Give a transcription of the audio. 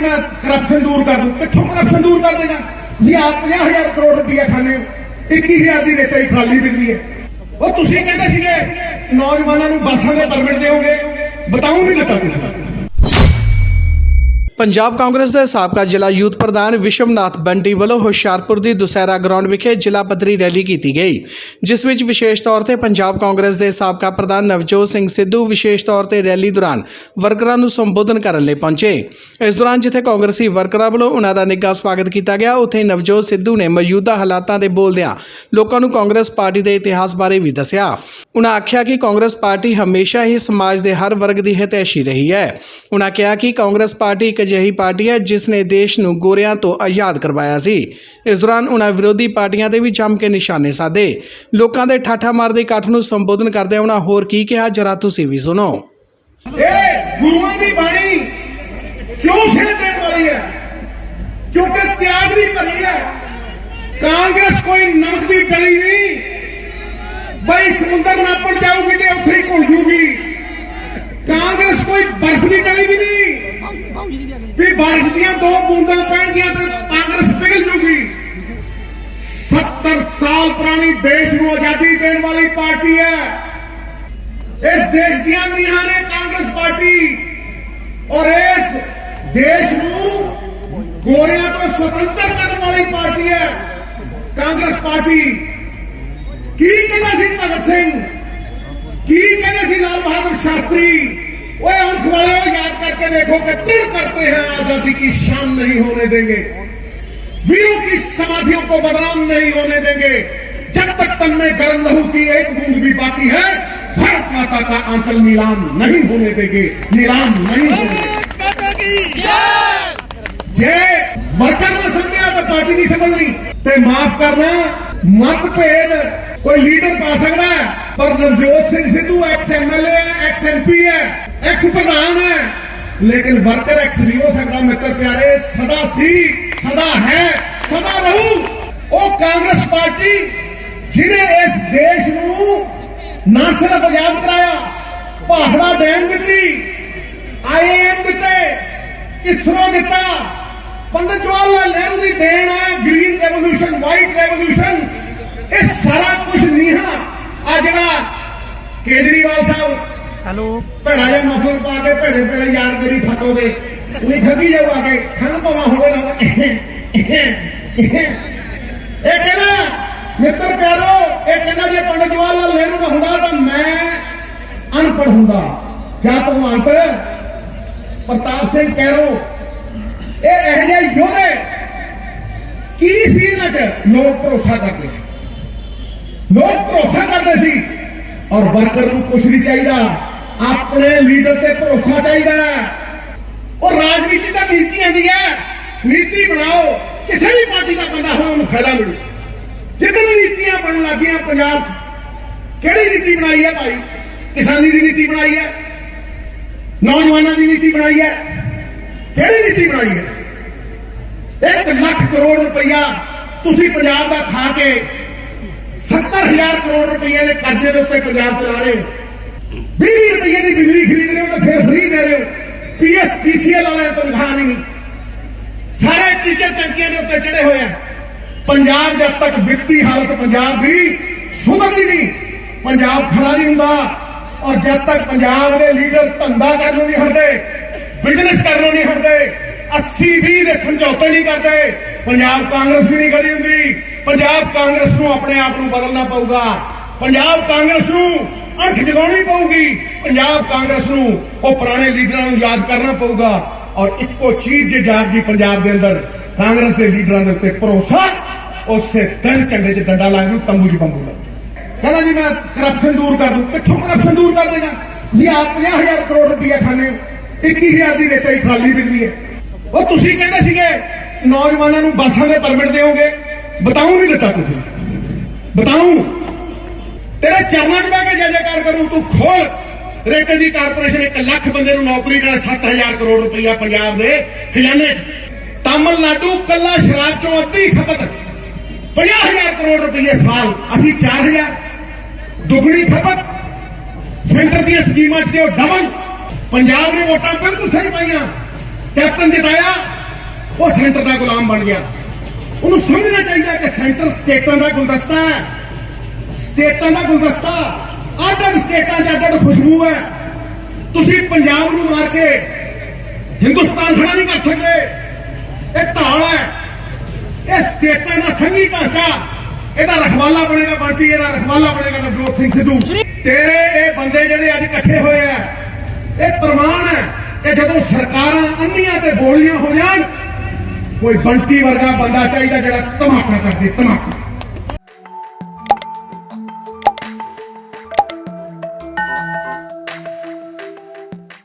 ਜੀ ਕਰਪਸ਼ਨ ਦੂਰ ਕਰ ਦੂੰ। ਕਿੱਥੋਂ ਕਰਪਸ਼ਨ ਦੂਰ ਕਰ ਦੇਗਾ? ਜੀ ਆਪ 50000 ਕਰੋੜ ਰੁਪਇਆ ਖਾਣੇ ਹੋ। 21000 ਦੀ ਰੇਤਾ ਹੀ ਖਾਲੀ ਮਿਲਦੀ ਹੈ। ਉਹ ਤੁਸੀਂ ਕਹਿੰਦੇ ਸੀਗੇ, ਨੌਜਵਾਨਾਂ ਨੂੰ ਬੱਸਾਂ ਦੇ ਪਰਮਿਟ ਦਿਓਗੇ। ਬਤਾਉਂ ਨਹੀਂ ਦਿੱਤਾ ਤੁਸੀਂ। ਪੰਜਾਬ ਕਾਂਗਰਸ ਦੇ ਸਾਬਕਾ ਜ਼ਿਲ੍ਹਾ ਯੂਥ ਪ੍ਰਧਾਨ ਵਿਸ਼ਵਨਾਥ ਬੰਟੀ ਵੱਲੋਂ ਹੁਸ਼ਿਆਰਪੁਰ ਦੀ ਦੁਸਹਿਰਾ ਗਰਾਊਂਡ ਵਿਖੇ ਜ਼ਿਲ੍ਹਾ ਪੱਧਰੀ ਰੈਲੀ ਕੀਤੀ ਗਈ, ਜਿਸ ਵਿੱਚ ਵਿਸ਼ੇਸ਼ ਤੌਰ ਤੇ ਪੰਜਾਬ ਕਾਂਗਰਸ ਦੇ ਸਾਬਕਾ ਪ੍ਰਧਾਨ ਨਵਜੋਤ ਸਿੰਘ ਸਿੱਧੂ ਵਿਸ਼ੇਸ਼ ਤੌਰ ਤੇ ਰੈਲੀ ਦੌਰਾਨ ਵਰਕਰਾਂ ਨੂੰ ਸੰਬੋਧਨ ਕਰਨ ਲਈ ਪਹੁੰਚੇ। ਇਸ ਦੌਰਾਨ ਜਿੱਥੇ ਕਾਂਗਰਸੀ ਵਰਕਰਾਂ ਵੱਲੋਂ ਉਹਨਾਂ ਦਾ ਨਿੱਘਾ ਸਵਾਗਤ ਕੀਤਾ ਗਿਆ, ਉੱਥੇ ਨਵਜੋਤ ਸਿੱਧੂ ਨੇ ਮੌਜੂਦਾ ਹਾਲਾਤਾਂ ਦੇ ਬੋਲਦਿਆਂ ਲੋਕਾਂ ਨੂੰ ਕਾਂਗਰਸ ਪਾਰਟੀ ਦੇ ਇਤਿਹਾਸ ਬਾਰੇ ਵੀ ਦੱਸਿਆ। ਉਹਨਾਂ ਆਖਿਆ ਕਿ ਕਾਂਗਰਸ ਪਾਰਟੀ ਹਮੇਸ਼ਾ ਹੀ ਸਮਾਜ ਦੇ ਹਰ ਵਰਗ ਦੀ ਹਿਤੈਸ਼ੀ ਰਹੀ ਹੈ। ਉਹਨਾਂ ਕਿਹਾ ਕਿ ਕਾਂਗਰਸ ਪਾਰਟੀ ਇੱਕ ਅਜਿਹੀ ਪਾਰਟੀ ਹੈ ਜਿਸ ਨੇ ਦੇਸ਼ ਨੂੰ ਗੋਰਿਆਂ ਤੋਂ ਆਜ਼ਾਦ ਕਰਵਾਇਆ ਸੀ। ਇਸ ਦੌਰਾਨ ਉਹਨਾਂ ਵਿਰੋਧੀ ਪਾਰਟੀਆਂ ਤੇ ਵੀ ਜੰਮ ਕੇ ਨਿਸ਼ਾਨੇ ਸਾਧੇ। ਲੋਕਾਂ ਦੇ ਠਾਠਾ ਮਾਰਦੇ ਇਕੱਠ ਨੂੰ ਸੰਬੋਧਨ ਕਰਦਿਆਂ ਉਹਨਾਂ ਹੋਰ ਕੀ ਕਿਹਾ, ਜਰਾ ਤੁਸੀਂ ਵੀ ਸੁਣੋ। ਇਹ ਗੁਰੂਆਂ ਦੀ ਬਾਣੀ ਕਿਉਂ ਛੇੜ ਦੇਣ ਵਾਲੀ ਹੈ? ਕਿਉਂਕਿ ਤਿਆਗ ਦੀ ਭਲੀ ਹੈ? ਕਾਂਗਰਸ ਕੋਈ ਨਮਕ ਦੀ ਡਲੀ ਨਹੀਂ। ਬਈ ਸਮੁੰਦਰ ਨਾਪਣ ਜਾਊਗੀ ਤੇ ਉੱਥੇ ਹੀ ਘੁਲ ਜੂਗੀ। ਕਾਂਗਰਸ ਕੋਈ ਬਰਫ਼ ਦੀ ਡਲੀ ਵੀ ਨਹੀਂ। ਵੀ ਬਾਰਿਸ਼ ਦੀਆਂ ਦੋ ਬੂੰਦਾਂ ਪੈਣਗੀਆਂ ਤੇ ਕਾਂਗਰਸ ਪਿਘਲ ਜੂਗੀ। 70 ਸਾਲ ਪੁਰਾਣੀ ਦੇਸ਼ ਨੂੰ ਆਜ਼ਾਦੀ ਦੇਣ ਵਾਲੀ ਪਾਰਟੀ ਹੈ। ਇਸ ਦੇਸ਼ ਦੀਆਂ ਨੀਹਾਂ ਨੇ ਕਾਂਗਰਸ ਪਾਰਟੀ। ਔਰ ਇਸ ਦੇਸ਼ ਨੂੰ ਗੋਰਿਆਂ ਤੋਂ ਸੁਤੰਤਰ ਕਰਨ ਵਾਲੀ ਪਾਰਟੀ ਹੈ, ਕਾਂਗਰਸ ਪਾਰਟੀ। ਕੀ ਕਹਿੰਦਾ ਸੀ ਭਗਤ ਸਿੰਘ? ਕੀ ਕਹਿੰਦੇ ਸੀ ਲਾਲ ਬਹਾਦਰ ਸ਼ਾਸਤਰੀ? वह उस बड़े याद करके देखो कि दृढ़ करते हैं आज़ादी की शान नहीं होने देंगे। वीरों की समाधियों को बदनाम नहीं होने देंगे। जब तक तन में गर्म लहू की एक बूंद भी बाकी है भारत माता का आंचल नीलाम नहीं होने देंगे। नीलाम नहीं होने देंगे। जे वर्कर ने समझा तो पार्टी नहीं समझ ली ते माफ़ करना मत भेद कोई लीडर पा सकता है? ਪਰ ਨਵਜੋਤ ਸਿੰਘ ਸਿੱਧੂ ਐਕਸ ਐਮਐਲਏ ਹੈ ਐਕਸ ਐਮਪੀ ਹੈ ਐਕਸ ਪ੍ਰਧਾਨ ਹੈ। ਲੇਕਿਨ ਵਰਕਰ ਐਕਸ ਨਹੀਂ ਹੋ ਸਕਦਾ, ਮਿੱਤਰ ਪਿਆਰੇ, ਸਦਾ ਸੀ, ਸਦਾ ਹੈ, ਸਦਾ ਰਹੂ। ਉਹ ਕਾਂਗਰਸ ਪਾਰਟੀ ਜਿਹਨੇ ਇਸ ਦੇਸ਼ ਨੂੰ ਨਾ ਸਿਰਫ ਆਜ਼ਾਦ ਕਰਾਇਆ, ਭਾਖੜਾ ਡੈਮ ਦਿੱਤੀ ਆਈਐਮ ਦਿੱਤੇ, ਇਸਰੋ ਦਿੱਤਾ। ਪੰਡਤ ਜਵਾਹਰ ਲਾਲ ਨਹਿਰੂ ਦੀ ਦੇਣ ਹੈ ਗ੍ਰੀਨ ਰੈਵੋਲੂਸ਼ਨ ਵਾਈਟ ਰੈਵੋਲੂਸ਼ਨ ਇਹ ਸਾਰਾ ਕੁਝ ਨਹੀਂ ਹੈ। ਆ ਜਿਹੜਾ ਕੇਜਰੀਵਾਲ ਸਾਹਿਬ। ਹੈਲੋ। ਭੈੜਾ ਜਿਹਾ ਮਫਲਰ ਪਾ ਕੇ ਭੈੜੇ ਭੈੜੇ ਯਾਰ ਮੇਰੀ ਫਤੋ ਦੇ। ਖੱਗੀ ਜਾਊ ਆ ਕੇ। ਖੰਗ ਪਵਾ ਹੋਵੇ ਨਾ ਇਹ ਕਹਿੰਦਾ ਮਿੱਤਰ ਪਿਆਰੋ ਇਹ ਕਹਿੰਦਾ ਜੇ ਪੰਡਤ ਜਵਾਹਰ ਲਾਲ ਨਹਿਰੂ ਦਾ ਹੁੰਦਾ ਤਾਂ ਮੈਂ ਅਨਪੜ੍ਹ ਹੁੰਦਾ। ਕਿਆ ਭਗਵੰਤ? ਪ੍ਰਤਾਪ ਸਿੰਘ ਕੈਰੋ ਇਹ ਇਹੋ ਜਿਹੇ ਯੋਧੇ ਕੀ ਸੀ ਇਹਨਾਂ 'ਚ ਲੋਕ ਭਰੋਸਾ ਕਰਦੇ ਸੀ। ਲੋਕ ਭਰੋਸਾ ਕਰਦੇ ਸੀ। ਔਰ ਵਰਕਰ ਨੂੰ ਕੁਝ ਨਹੀਂ ਚਾਹੀਦਾ। ਆਪਣੇ ਲੀਡਰ ਤੇ ਭਰੋਸਾ ਚਾਹੀਦਾ ਉਹ ਰਾਜਨੀਤੀ ਦਾ ਨੀਤੀ ਆਂਦੀ ਹੈ। ਨੀਤੀ ਬਣਾਓ। ਕਿਸੇ ਵੀ ਪਾਰਟੀ ਦਾ ਬੰਦਾ ਹੋਵੇ, ਉਹਨੂੰ ਫਾਇਦਾ ਮਿਲੂ। ਜਿੱਦਣ ਨੀਤੀਆਂ ਬਣਨ ਲੱਗੀਆਂ ਪੰਜਾਬ 'ਚ, ਕਿਹੜੀ ਨੀਤੀ ਬਣਾਈ ਹੈ ਭਾਈ? ਕਿਸਾਨੀ ਦੀ ਨੀਤੀ ਬਣਾਈ ਹੈ। ਨੌਜਵਾਨਾਂ ਦੀ ਨੀਤੀ ਬਣਾਈ ਹੈ। ਕਿਹੜੀ ਨੀਤੀ ਬਣਾਈ ਹੈ? 1 ਲੱਖ ਕਰੋੜ ਰੁਪਈਆ ਤੁਸੀਂ ਪੰਜਾਬ ਦਾ ਖਾ ਕੇ 70000 ਕਰੋੜ ਰੁਪਏ ਦੇ ਕਰਜ਼ੇ ਦੇ ਉੱਤੇ ਪੰਜਾਬ ਚਲਾ ਰਹੇ ਹੋ। 20 ਰੁਪਏ ਦੀ ਬਿਜਲੀ ਖਰੀਦ ਰਹੇ ਹੋ ਤਾਂ ਫਿਰ ਫ੍ਰੀ ਦੇ ਰਹੇ ਹੋ। ਪੀਐਸ ਵਾਲਿਆਂ ਤੋਂ ਤਨਖਾਹ ਨਹੀਂ। ਸਾਰੇ ਟੀਚਰ ਟੈਂਕੀਆਂ ਦੇ ਉੱਤੇ ਚੜੇ ਹੋਏ ਆ। ਪੰਜਾਬ ਜਦ ਤੱਕ ਵਿੱਤੀ ਹਾਲਤ ਪੰਜਾਬ ਦੀ ਸੁਧਰਦੀ ਨਹੀਂ, ਪੰਜਾਬ ਖੜਾ ਨਹੀਂ ਹੁੰਦਾ। ਔਰ ਜਦ ਤੱਕ ਪੰਜਾਬ ਦੇ ਲੀਡਰ ਧੰਦਾ ਕਰਨ ਨੂੰ ਨਹੀਂ ਹਟਦੇ ਬਿਜ਼ਨਸ ਕਰਨ ਨੂੰ ਨਹੀਂ ਹਟਦੇ 80 20 ਦੇ ਸਮਝੌਤੇ ਨਹੀਂ ਕਰਦੇ, ਪੰਜਾਬ ਕਾਂਗਰਸ ਵੀ ਨਹੀਂ ਖੜੀ ਹੁੰਦੀ। ਪੰਜਾਬ ਕਾਂਗਰਸ ਨੂੰ ਆਪਣੇ ਆਪ ਨੂੰ ਬਦਲਣਾ ਪਊਗਾ। ਪੰਜਾਬ ਕਾਂਗਰਸ ਨੂੰ ਅਣਖ ਜਗਾਉਣੀ ਪਊਗੀ। ਪੰਜਾਬ ਕਾਂਗਰਸ ਨੂੰ ਉਹ ਪੁਰਾਣੇ ਲੀਡਰਾਂ ਨੂੰ ਯਾਦ ਕਰਨਾ ਪਊਗਾ। ਔਰ ਇੱਕੋ ਚੀਜ਼ ਜੇ ਜਾਗ ਪੰਜਾਬ ਦੇ ਅੰਦਰ, ਕਾਂਗਰਸ ਦੇ ਲੀਡਰਾਂ ਦੇ ਉੱਤੇ ਭਰੋਸਾ, ਉਸੇ ਦਿਨ ਝੰਡੇ 'ਚ ਡੰਡਾ ਲਾ ਕੇ ਤੰਬੂ 'ਚ ਬੰਬੂ ਲਾ ਕਹਿੰਦਾ ਜੀ, ਮੈਂ ਕਰਪਸ਼ਨ ਦੂਰ ਕਰ ਦੂੰ। ਕਿੱਥੋਂ ਕਰਪਸ਼ਨ ਦੂਰ ਕਰ ਦੇਗਾ? ਤੁਸੀਂ ਆਪ 50000 ਕਰੋੜ ਰੁਪਇਆ ਖਾਣੇ ਹੋ। 21000 ਦੀ ਰੇਤਾ ਹੀ ਖਾਲੀ ਮਿਲਦੀ ਹੈ। ਉਹ ਤੁਸੀਂ ਕਹਿੰਦੇ ਸੀਗੇ, ਨੌਜਵਾਨਾਂ ਨੂੰ ਬੱਸਾਂ ਦੇ ਪਰਮਿਟ ਦਿਓਗੇ। ਬਤਾਉਂ ਨਹੀਂ ਦਿੱਤਾ ਤੁਸੀਂ। ਬਤਾਉਂ ਤੇਰੇ ਚਰਨਾਂ 'ਚ ਬਹਿ ਕੇ ਜੈ ਜੈਕਾਰ ਕਰੂ, ਤੂੰ ਖੋਲ। ਰੇਤੇ ਦੀ ਕਾਰਪੋਰੇਸ਼ਨ 1 ਲੱਖ ਬੰਦੇ ਨੂੰ ਨੌਕਰੀ ਨਾਲ 7000 ਕਰੋੜ ਰੁਪਇਆ ਪੰਜਾਬ ਦੇ ਖਜ਼ਾਨੇ 'ਚ। ਤਾਮਿਲਨਾਡੂ ਕੱਲਾ ਸ਼ਰਾਬ ਚੋਂ ਅੱਧੀ ਖਪਤ। 50000 ਕਰੋੜ ਰੁਪਏ ਸਾਲ। ਅਸੀਂ 4000 ਦੁਗਣੀ ਖਪਤ। ਸੈਂਟਰ ਦੀਆਂ ਸਕੀਮਾਂ 'ਚ ਦਿਓ ਡਬਲ। ਪੰਜਾਬ ਨੇ ਵੋਟਾਂ ਬਿਲਕੁਲ ਸਹੀ ਪਾਈਆਂ? ਕੈਪਟਨ ਜਿਤਾਇਆ, ਉਹ ਸੈਂਟਰ ਦਾ ਗੁਲਾਮ ਬਣ ਗਿਆ। ਉਹਨੂੰ ਸਮਝਣਾ ਚਾਹੀਦਾ ਕਿ ਸੈਂਟਰ ਸਟੇਟਾਂ ਦਾ ਗੁਲਦਸਤਾ ਹੈ। ਸਟੇਟਾਂ ਦਾ ਗੁਲਦਸਤਾ। ਅੱਡ ਅੱਡ ਸਟੇਟਾਂ 'ਚ ਅੱਡ ਅੱਡ ਖੁਸ਼ਬੂ ਹੈ। ਤੁਸੀਂ ਪੰਜਾਬ ਨੂੰ ਮਾਰ ਕੇ ਹਿੰਦੁਸਤਾਨ ਖੜਾ ਨਹੀਂ ਕਰ ਸਕਦੇ। ਇਹ ਢਾਲ ਹੈ। ਇਹ ਸਟੇਟਾਂ ਦਾ ਸੰਘੀ ਢਾਂਚਾ। ਇਹਦਾ ਰਖਵਾਲਾ ਬਣੇਗਾ ਬੰਟੀ, ਇਹਦਾ ਰਖਵਾਲਾ ਬਣੇਗਾ ਨਵਜੋਤ ਸਿੰਘ ਸਿੱਧੂ। ਤੇਰੇ ਇਹ ਬੰਦੇ ਜਿਹੜੇ ਅੱਜ ਇਕੱਠੇ ਹੋਏ ਆ, ਇਹ ਪ੍ਰਮਾਣ ਹੈ ਕਿ ਜਦੋਂ ਸਰਕਾਰਾਂ ਅੰਨੀਆਂ ਤੇ ਬੋਲੀਆਂ ਹੋ ਜਾਣ ਕੋਈ ਬੰਟੀ ਵਰਗਾ ਬੰਦਾ ਚਾਹੀਦਾ ਜਿਹੜਾ ਧਮਾਕਾ ਕਰਦੇ ਧਮਾਕਾ